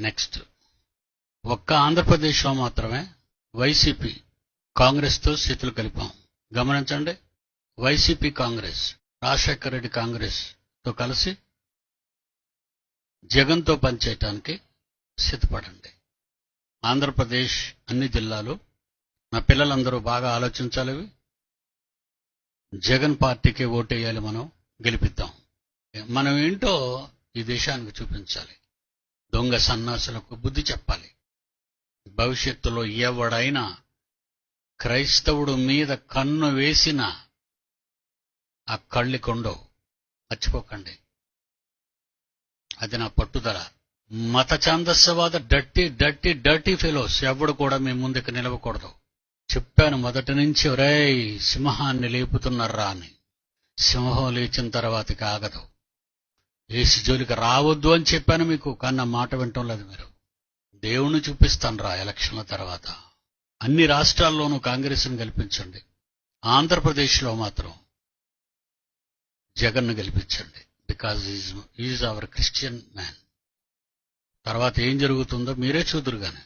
Next ఒక్క ఆంధ్రప్రదేశ్లో మాత్రమే వైసీపీ కాంగ్రెస్తో స్థితులు కలిపాం. గమనించండి వైసీపీ కాంగ్రెస్ రాజశేఖర రెడ్డి కాంగ్రెస్తో కలిసి జగన్తో పనిచేయటానికి సిద్ధపడండి. ఆంధ్రప్రదేశ్ అన్ని జిల్లాలు నా పిల్లలందరూ బాగా ఆలోచించాలి. జగన్ పార్టీకి ఓటేయాలి మనం గెలిపిద్దాం. మనం ఏంటో ఈ దేశానికి చూపించాలి. దొంగ సన్నాసులకు బుద్ధి చెప్పాలి. భవిష్యత్తులో ఎవడైనా క్రైస్తవుడు మీద కన్ను వేసిన ఆ కళ్ళి కొండో మర్చిపోకండి. అది నా పట్టుదల. మత ఛాందస్యవాద డట్టి డట్టి డట్టి ఫెలోస్ ఎవడు కూడా మీ ముందుకు నిలవకూడదు. చెప్పాను మొదటి నుంచి ఒరేయ్ సింహాన్ని లేపుతున్నారా అని సింహం లేచిన తర్వాతకి ఆగదు. ఏసు జోలికి రావద్దు అని చెప్పాను మీకు కానీ నా మాట వింటం లేదు మీరు. దేవుణ్ణి చూపిస్తాను రా ఎలక్షన్ల తర్వాత. అన్ని రాష్ట్రాల్లోనూ కాంగ్రెస్ను గెలిపించండి. ఆంధ్రప్రదేశ్లో మాత్రం జగన్ను గెలిపించండి. Because is our Christian man తర్వాత ఏం జరుగుతుందో మీరే చూదురుగానే.